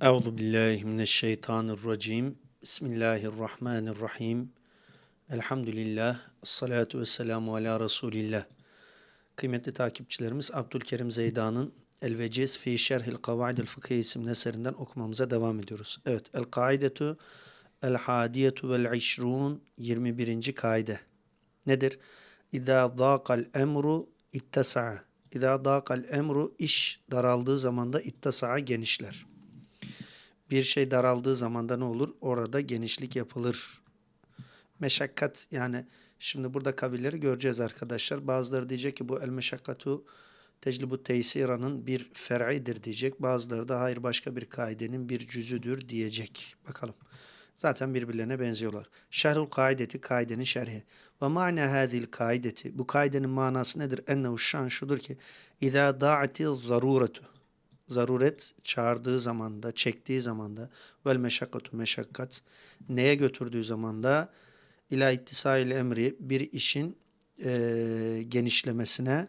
Euzu billahi mineşşeytanirracim. Bismillahirrahmanirrahim. Elhamdülillah. Salatu vesselamu ala Resulillah. Kıymetli takipçilerimiz Abdülkerim Zeydan'ın El Veciz fi Şerhil Kavaidil Fıkhi isimli eserinden okumamıza devam ediyoruz. Evet. El Kaidetu El Hadiyetu vel İşrun 21. kaide. Nedir? İza dâkal emru ittasa'a. İza dâkal emru iş daraldığı zaman da ittasa'a genişler bir şey daraldığı zaman da ne olur? Orada genişlik yapılır. Meşakkat yani şimdi burada kabilleri göreceğiz arkadaşlar. Bazıları diyecek ki bu el meşakkatu teclibu teysira'nın bir fer'idir diyecek. Bazıları da hayır başka bir kaidenin bir cüzüdür diyecek. Bakalım. Zaten birbirlerine benziyorlar. Şerhul kaideti kaidenin şerhi. Ve ma'na hadil kaideti. Bu kaidenin manası nedir? Ennehu şan şudur ki İzâ da'ati zaruretu zaruret çağırdığı zamanda, çektiği zamanda vel meşakkatu meşakkat neye götürdüğü zamanda ila ittisail emri bir işin e, genişlemesine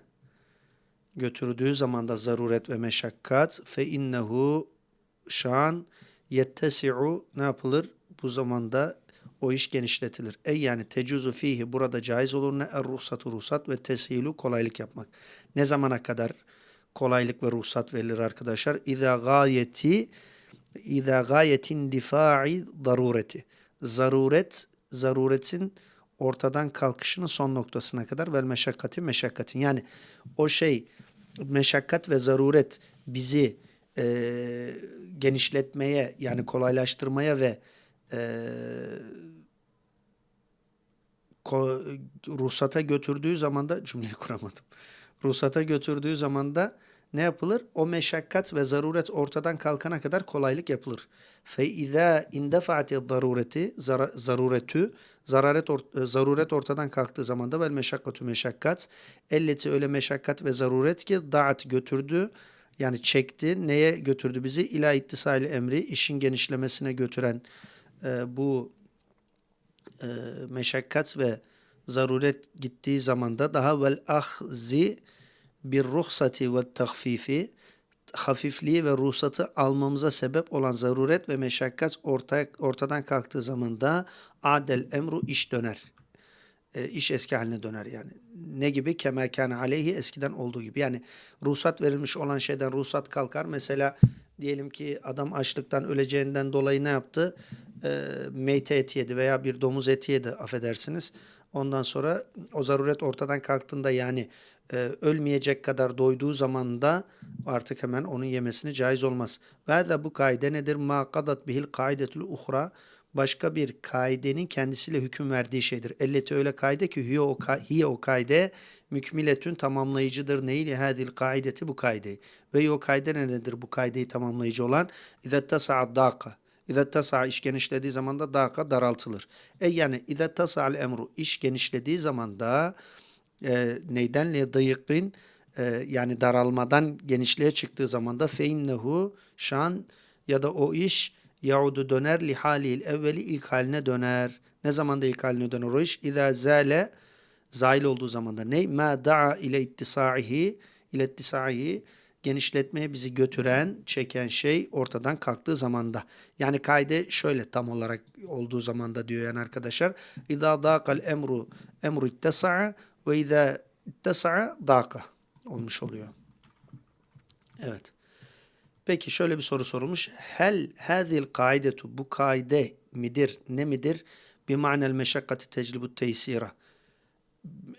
götürdüğü zamanda zaruret ve meşakkat fe innehu şan yettesi'u ne yapılır? Bu zamanda o iş genişletilir. Ey yani tecuzu fihi burada caiz olur ne er ruhsatu ruhsat ve teshilu kolaylık yapmak. Ne zamana kadar? Kolaylık ve ruhsat verilir arkadaşlar. İza gayeti İza gayetin difa'i darureti. Zaruret, zaruretin ortadan kalkışının son noktasına kadar ve meşakkati meşakkatin. Yani o şey meşakkat ve zaruret bizi e, genişletmeye yani kolaylaştırmaya ve e, ko, ruhsata götürdüğü zaman da cümleyi kuramadım ruhsata götürdüğü zaman da ne yapılır? O meşakkat ve zaruret ortadan kalkana kadar kolaylık yapılır. Fe izâ indefa'ati darureti zaruretü zararet or, zaruret ortadan kalktığı zaman da vel meşakkatü meşakkat elleti öyle meşakkat ve zaruret ki da'at götürdü yani çekti. Neye götürdü bizi? İlâ ittisali emri işin genişlemesine götüren e, bu e, meşakkat ve zaruret gittiği zaman da daha vel ahzi bir ruhsati ve tahfifi hafifliği ve ruhsatı almamıza sebep olan zaruret ve meşakkat orta, ortadan kalktığı zaman da adel emru iş döner. E, iş eski haline döner yani. Ne gibi? Kemekâne aleyhi eskiden olduğu gibi. Yani ruhsat verilmiş olan şeyden ruhsat kalkar. Mesela diyelim ki adam açlıktan öleceğinden dolayı ne yaptı? E, meyte eti yedi veya bir domuz eti yedi affedersiniz. Ondan sonra o zaruret ortadan kalktığında yani e, ölmeyecek kadar doyduğu zaman da artık hemen onun yemesini caiz olmaz. Ve de bu kaide nedir? Ma kadat bihil kaidetül uhra başka bir kaidenin kendisiyle hüküm verdiği şeydir. Elleti öyle kaide ki hiye o, hiye o kaide mükmiletün tamamlayıcıdır. Neyle hadil kaideti bu kaide. Ve o kaide nedir bu kaideyi tamamlayıcı olan? İzet tasa'ad İzet tasa'a iş genişlediği zaman da daka daraltılır. E yani izet tasa'al emru iş genişlediği zaman da e, neyden le dayıkın e, yani daralmadan genişliğe çıktığı zaman da feinnehu şan ya da o iş yaudu döner li halil evveli ilk haline döner. Ne zaman da ilk haline döner o iş? İza zale zail olduğu zaman da ne? Ma da'a ile ittisaihi ile ittisaihi genişletmeye bizi götüren, çeken şey ortadan kalktığı zamanda. Yani kaide şöyle tam olarak olduğu zamanda diyor yani arkadaşlar. İza daqal emru emru ittesa'a ve izâ ittesa'a dâka olmuş oluyor. Evet. Peki şöyle bir soru sorulmuş. Hel hâzil kaidetu bu kaide midir? Ne midir? Bir manel meşakkati teclibu teysira.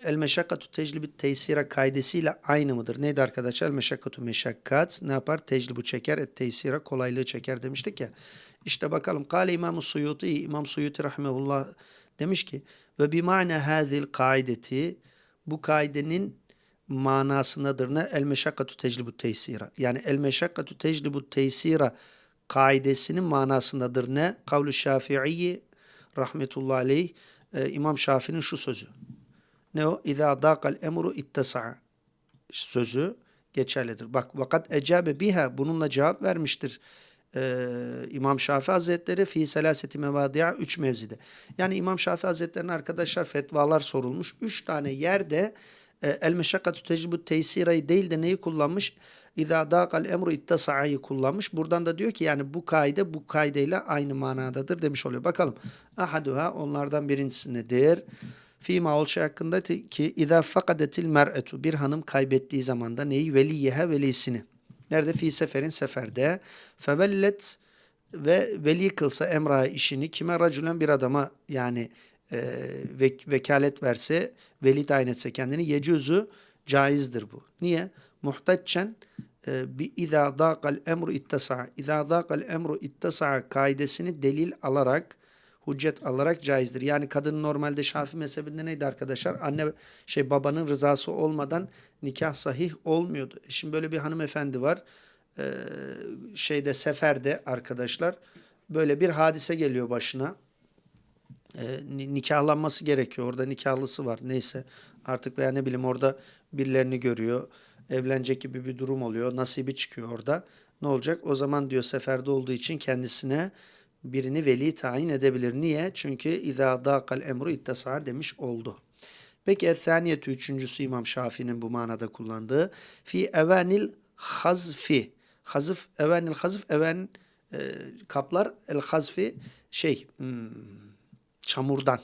El meşakkatu teclibu teysira kaidesiyle aynı mıdır? Neydi arkadaşlar? El meşakkatu meşakkat ne yapar? Teclibu çeker, et teysira kolaylığı çeker demiştik ya. İşte bakalım. Kale İmam-ı Suyuti, İmam Suyuti rahmetullah demiş ki ve bir mane hâzil kaideti bu kaidenin manasındadır ne? El meşakkatu teclibu teysira. Yani el meşakkatu teclibu teysira kaidesinin manasındadır ne? Kavlu Şafii rahmetullahi aleyh e, İmam Şafii'nin şu sözü. Ne o? İzâ dâkal emru ittesa'a sözü geçerlidir. Bak vakat ecabe biha bununla cevap vermiştir e, İmam Şafii Hazretleri fi selaseti mevadi'a üç mevzide. Yani İmam Şafii Hazretleri'nin arkadaşlar fetvalar sorulmuş. Üç tane yerde e, el meşakkatü tecrübü tesirayı değil de neyi kullanmış? İzâ dâkal emru ittasa'yı kullanmış. Buradan da diyor ki yani bu kaide bu kaideyle aynı manadadır demiş oluyor. Bakalım. Ahaduha onlardan birincisi nedir? Fîmâ ol hakkında ki izâ fakadetil mer'etu bir hanım kaybettiği zaman da neyi? Veliyehe velisini. Nerede? Fi seferin seferde. Fevellet ve veli kılsa emra işini kime racülen bir adama yani e, vek- vekalet verse veli tayin etse kendini yecüzü caizdir bu. Niye? Muhtaçen e, bi izâ dâkal emru ittasa. İzâ dâkal emru ittasa kaidesini delil alarak hüccet alarak caizdir. Yani kadın normalde Şafii mezhebinde neydi arkadaşlar? Anne şey babanın rızası olmadan nikah sahih olmuyordu. E Şimdi böyle bir hanımefendi var. Ee, şeyde seferde arkadaşlar böyle bir hadise geliyor başına. Ee, ni- nikahlanması gerekiyor. Orada nikahlısı var. Neyse artık veya ne bileyim orada birilerini görüyor. Evlenecek gibi bir durum oluyor. Nasibi çıkıyor orada. Ne olacak? O zaman diyor seferde olduğu için kendisine birini veli tayin edebilir. Niye? Çünkü izâ dâkal emru ittesâ demiş oldu. Peki ethaniyetü üçüncüsü İmam Şafii'nin bu manada kullandığı fi evanil hazfi. Hazıf, evanil hazf, evan e, kaplar el hazfi şey hmm, çamurdan.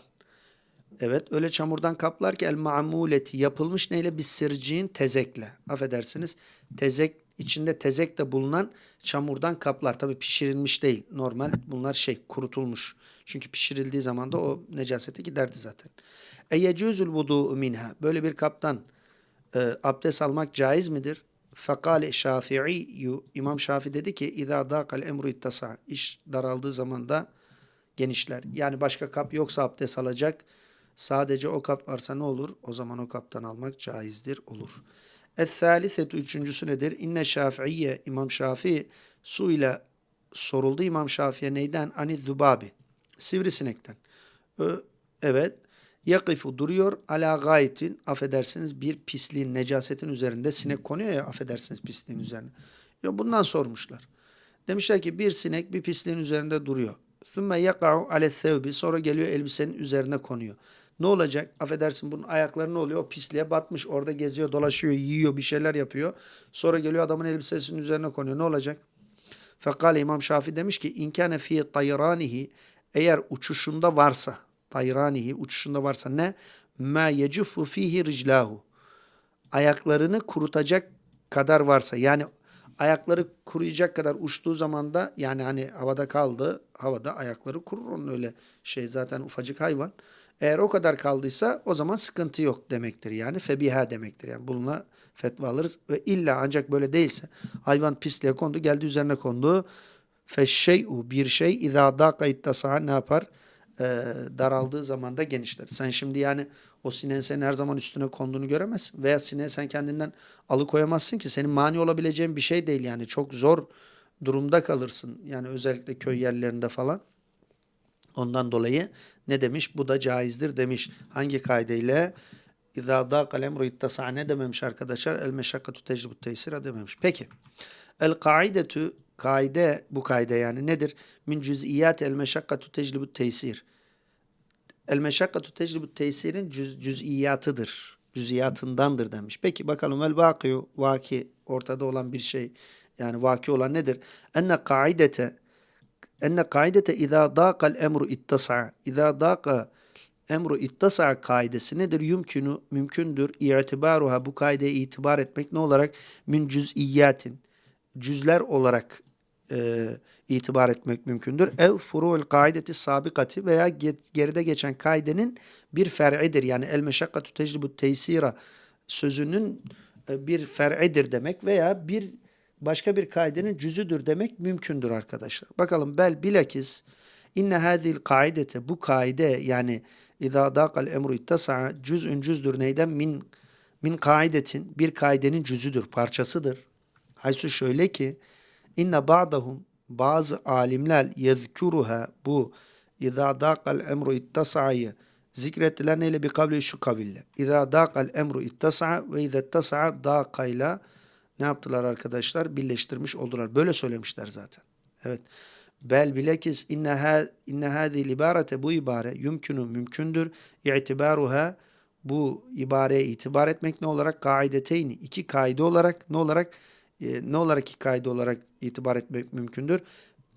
Evet öyle çamurdan kaplar ki el ma'muleti yapılmış neyle? Bir sirciğin tezekle. Affedersiniz. Tezek içinde tezek de bulunan çamurdan kaplar. Tabi pişirilmiş değil. Normal bunlar şey kurutulmuş. Çünkü pişirildiği zaman da o necaseti giderdi zaten. E yecüzül vudu minha. Böyle bir kaptan e, abdest almak caiz midir? Fekale Şafii İmam Şafii dedi ki İzâ dâkal emru ittasa. İş daraldığı zaman da genişler. Yani başka kap yoksa abdest alacak. Sadece o kap varsa ne olur? O zaman o kaptan almak caizdir, olur. Es-salisetu üçüncüsü nedir? İnne Şafiiye İmam Şafii su ile soruldu İmam Şafii'ye neyden? Ani zubabi. Sivrisinekten. Evet. Yakifu duruyor ala gayetin affedersiniz bir pisliğin necasetin üzerinde sinek konuyor ya affedersiniz pisliğin üzerine. Ya bundan sormuşlar. Demişler ki bir sinek bir pisliğin üzerinde duruyor. Sümme yaka'u ale thevbi sonra geliyor elbisenin üzerine konuyor. Ne olacak? Affedersin bunun ayakları ne oluyor? O pisliğe batmış. Orada geziyor, dolaşıyor, yiyor, bir şeyler yapıyor. Sonra geliyor adamın elbisesinin üzerine konuyor. Ne olacak? Fekale İmam Şafii demiş ki inkâne fî tayranihi eğer uçuşunda varsa tayranihi uçuşunda varsa ne? Ma yecufu fihi riclahu ayaklarını kurutacak kadar varsa yani ayakları kuruyacak kadar uçtuğu zaman da yani hani havada kaldı havada ayakları kurur onun öyle şey zaten ufacık hayvan. Eğer o kadar kaldıysa o zaman sıkıntı yok demektir yani febiha demektir yani bununla fetva alırız ve illa ancak böyle değilse hayvan pisliğe kondu geldi üzerine kondu feşşey'u bir şey izâ dâka ittasa'a ne yapar? Ee, daraldığı zaman da genişler. Sen şimdi yani o sineğin senin her zaman üstüne konduğunu göremezsin. Veya sineği sen kendinden alıkoyamazsın ki. Senin mani olabileceğin bir şey değil yani. Çok zor durumda kalırsın. Yani özellikle köy yerlerinde falan. Ondan dolayı ne demiş? Bu da caizdir demiş. Hangi kaideyle? İzâ dâkal emru ittasa'a ne dememiş arkadaşlar? El meşakkatu tecrübü tesira dememiş. Peki. El kaidetü kaide bu kaide yani nedir? Min cüz'iyat el meşakkatu tecrübü tesir. El meşakkatu tecrübü tesirin cüz, cüz'iyatıdır. Cüz'iyatındandır demiş. Peki bakalım el vakiyu vaki ortada olan bir şey yani vaki olan nedir? Enne kaidete enne kaidete izâ dâkal emru ittasa izâ dâka emru ittasa kaidesi nedir? Yumkünü mümkündür. İtibaruha bu kaideye itibar etmek ne olarak? Min cüz'iyatin cüzler olarak e, itibar etmek mümkündür. Ev furu'ul kaideti sabikati veya ge- geride geçen kaidenin bir fer'idir. Yani el meşakkatu tecrübü teysira sözünün e, bir fer'idir demek veya bir başka bir kaidenin cüzüdür demek mümkündür arkadaşlar. Bakalım bel bilakis inne hadil kaidete bu kaide yani İzâ dâkal emru ittasa'a cüz'ün cüzdür neyden min min kaidetin bir kaidenin cüzüdür parçasıdır. Haysu şöyle ki inne ba'dahum bazı alimler yezkuruha bu İzâ dâkal emru ittasa'yı zikrettiler neyle bir kavli şu kaville. İzâ dâkal emru ittasa'a ve izâ ittasa'a dâkayla ne yaptılar arkadaşlar? Birleştirmiş oldular. Böyle söylemişler zaten. Evet. Bel bilakis inne ha inne hadi bu ibare yumkünü mümkündür i'tibaruha bu ibareye itibar etmek ne olarak? Kaideteyni. iki kaide olarak ne olarak? e, ne olarak iki kaide olarak itibar etmek mümkündür?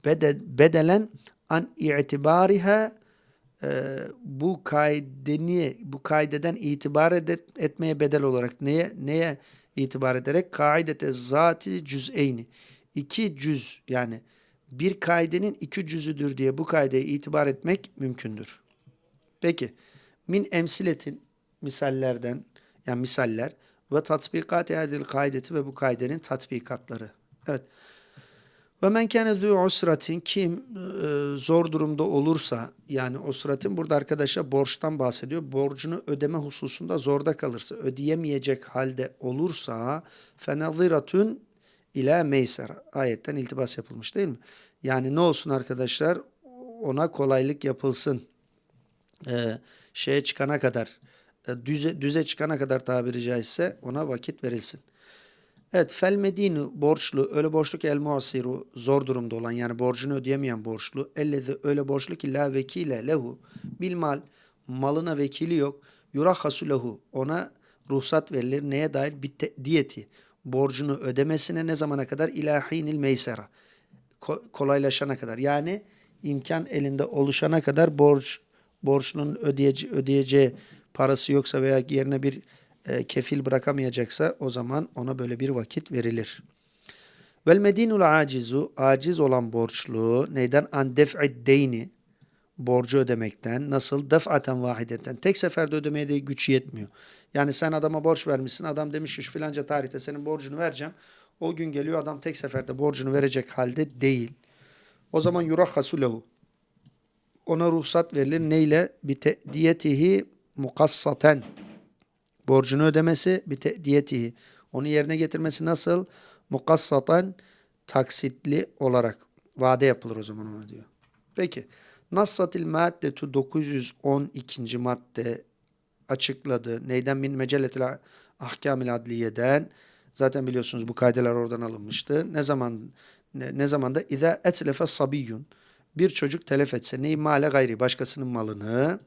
Bede, bedelen an i'tibariha e, bu kaideni bu kaideden itibar ede- etmeye bedel olarak neye neye itibar ederek kaidete zati cüz'eyni iki cüz yani bir kaidenin iki cüzüdür diye bu kaideye itibar etmek mümkündür. Peki min emsiletin misallerden yani misaller ve tatbikat hadil kaideti ve bu kaidenin tatbikatları. Evet. Ve men kâne zû usratin kim e, zor durumda olursa yani usratin burada arkadaşlar borçtan bahsediyor. Borcunu ödeme hususunda zorda kalırsa, ödeyemeyecek halde olursa fenaziratun ila meysera. Ayetten iltibas yapılmış değil mi? Yani ne olsun arkadaşlar? Ona kolaylık yapılsın. Ee, şeye çıkana kadar, e, düze, düze çıkana kadar tabiri caizse ona vakit verilsin. Evet, fel medinu borçlu, öyle borçlu ki el muasiru zor durumda olan yani borcunu ödeyemeyen borçlu. Ellezi öyle borçlu ki la vekile lehu bil mal malına vekili yok. Yurahasu lehu ona ruhsat verilir. Neye dair? Bir diyeti. Borcunu ödemesine ne zamana kadar? İlahinil meysera. Ko- kolaylaşana kadar. Yani imkan elinde oluşana kadar borç borçlunun ödeyece, ödeyeceği parası yoksa veya yerine bir e, kefil bırakamayacaksa o zaman ona böyle bir vakit verilir. Vel medinul acizu aciz olan borçlu neyden an def'id deyni borcu ödemekten nasıl def'aten vahideten tek seferde ödemeye de güç yetmiyor. Yani sen adama borç vermişsin adam demiş ki şu filanca tarihte senin borcunu vereceğim. O gün geliyor adam tek seferde borcunu verecek halde değil. O zaman yurahhasu lehu ona ruhsat verilir. Neyle? Bir diyetihi mukassaten. Borcunu ödemesi bir diyetihi. Onu yerine getirmesi nasıl? Mukassaten taksitli olarak. Vade yapılır o zaman ona diyor. Peki. Nassatil maddetu 912. madde açıkladı. Neyden min mecelletil ahkamil adliyeden. Zaten biliyorsunuz bu kaydeler oradan alınmıştı. Ne zaman ne, ne zaman da iza etlefe sabiyyun bir çocuk telef etse neyi male gayri başkasının malını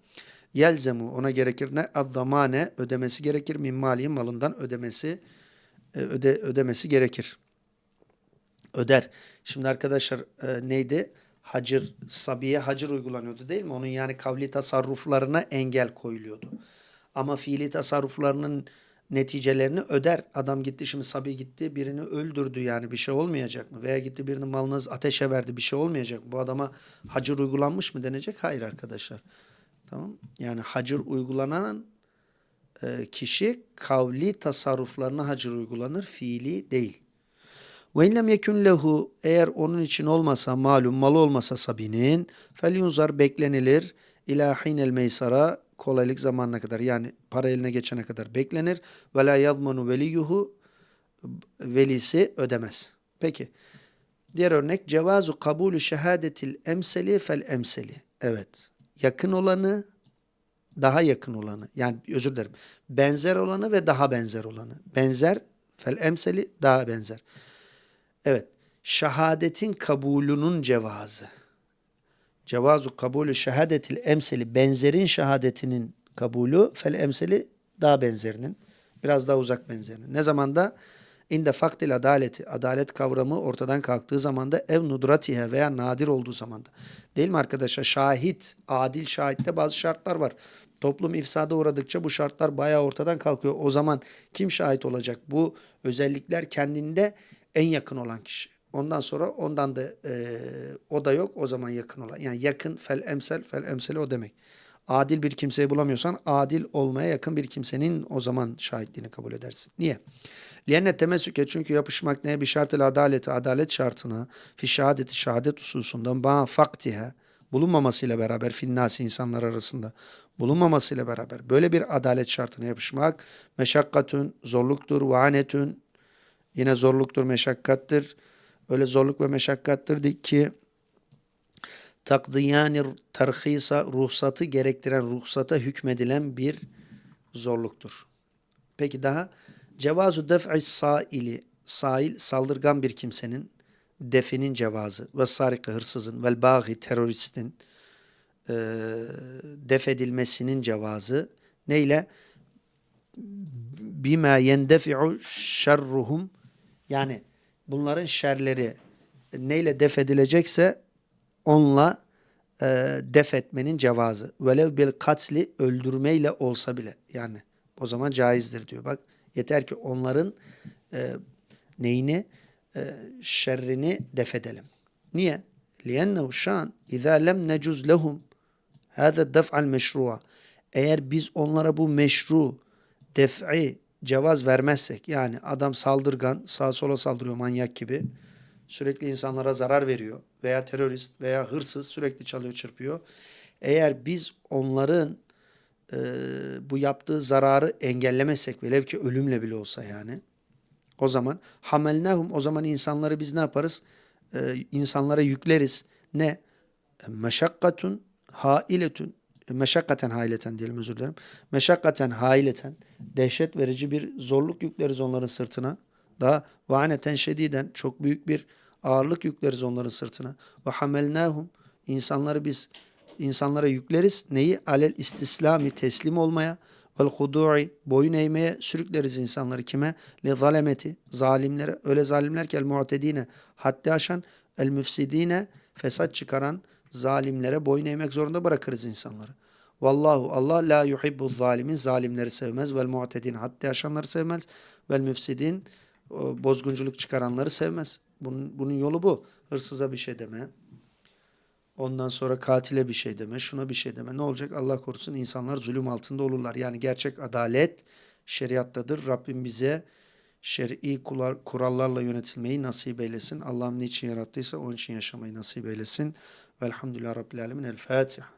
yelzemu ona gerekir ne azzamane ödemesi gerekir min malihi malından ödemesi e, öde, ödemesi gerekir. Öder. Şimdi arkadaşlar e, neydi? Hacır, Sabiye hacır uygulanıyordu değil mi? Onun yani kavli tasarruflarına engel koyuluyordu. Ama fiili tasarruflarının neticelerini öder. Adam gitti şimdi Sabi gitti birini öldürdü yani bir şey olmayacak mı? Veya gitti birinin malını ateşe verdi bir şey olmayacak mı? Bu adama hacır uygulanmış mı denecek? Hayır arkadaşlar. Tamam. Yani hacır uygulanan e, kişi kavli tasarruflarına hacır uygulanır. Fiili değil. Ve inlem yekun lehu eğer onun için olmasa malum malı olmasa Sabi'nin felyunzar beklenilir ila hinel meysara kolaylık zamanına kadar yani para eline geçene kadar beklenir. Ve la yazmanu veliyuhu velisi ödemez. Peki. Diğer örnek cevazu kabulü şehadetil emseli fel emseli. Evet. Yakın olanı daha yakın olanı. Yani özür dilerim. Benzer olanı ve daha benzer olanı. Benzer fel emseli daha benzer. Evet. Şehadetin kabulünün cevazı. Cevazu kabulü şehadetil emseli benzerin şehadetinin kabulü fel emseli daha benzerinin biraz daha uzak benzerinin. Ne zamanda? İnde faktil adaleti adalet kavramı ortadan kalktığı zamanda ev nudratihe veya nadir olduğu zamanda. Değil mi arkadaşlar? Şahit, adil şahitte bazı şartlar var. Toplum ifsada uğradıkça bu şartlar bayağı ortadan kalkıyor. O zaman kim şahit olacak? Bu özellikler kendinde en yakın olan kişi. Ondan sonra ondan da e, o da yok o zaman yakın olan. Yani yakın fel emsel fel emseli o demek. Adil bir kimseyi bulamıyorsan adil olmaya yakın bir kimsenin o zaman şahitliğini kabul edersin. Niye? Liyenne temessüke çünkü yapışmak neye bir şart ile adaleti adalet şartına fi şehadeti şehadet hususundan ba faktihe bulunmamasıyla beraber finnasi insanlar arasında bulunmamasıyla beraber böyle bir adalet şartına yapışmak meşakkatün zorluktur vaanetün yine zorluktur meşakkattır öyle zorluk ve meşakkattır ki takdiyani terhisa ruhsatı gerektiren ruhsata hükmedilen bir zorluktur. Peki daha cevazu def'i saili sail saldırgan bir kimsenin definin cevazı ve sarika hırsızın vel bagi teröristin e, def edilmesinin cevazı neyle? bima yendefi'u şerruhum yani bunların şerleri neyle def edilecekse onunla e, def etmenin cevazı. Velev bil katli öldürmeyle olsa bile yani o zaman caizdir diyor. Bak yeter ki onların e, neyini e, şerrini def edelim. Niye? لِيَنَّهُ şan اِذَا lem necuz lehum هذا def'al meşru'a. Eğer biz onlara bu meşru def'i cevaz vermezsek yani adam saldırgan sağa sola saldırıyor manyak gibi sürekli insanlara zarar veriyor veya terörist veya hırsız sürekli çalıyor çırpıyor. Eğer biz onların e, bu yaptığı zararı engellemezsek velev ki ölümle bile olsa yani o zaman hamelnahum o zaman insanları biz ne yaparız? Ee, insanlara yükleriz. Ne? Meşakkatun hailetun meşakkaten haileten diyelim özür dilerim. Meşakkaten haileten dehşet verici bir zorluk yükleriz onların sırtına. Daha vaaneten şediden çok büyük bir ağırlık yükleriz onların sırtına. Ve hamelnahum insanları biz insanlara yükleriz. Neyi? Alel istislami teslim olmaya vel hudu'i boyun eğmeye sürükleriz insanları kime? Le zalemeti zalimlere öyle zalimler ki el mu'tedine haddi aşan el müfsidine fesat çıkaran zalimlere boyun eğmek zorunda bırakırız insanları. Vallahu Allah la yuhibbu zalimin zalimleri sevmez vel mu'tedin haddi aşanları sevmez vel müfsidin bozgunculuk çıkaranları sevmez. Bunun, bunun yolu bu. Hırsıza bir şey deme. Ondan sonra katile bir şey deme, şuna bir şey deme. Ne olacak? Allah korusun insanlar zulüm altında olurlar. Yani gerçek adalet şeriattadır. Rabbim bize şer'i kurallarla yönetilmeyi nasip eylesin. Allah'ım niçin yarattıysa onun için yaşamayı nasip eylesin. Velhamdülillah Rabbil Alemin. El Fatiha.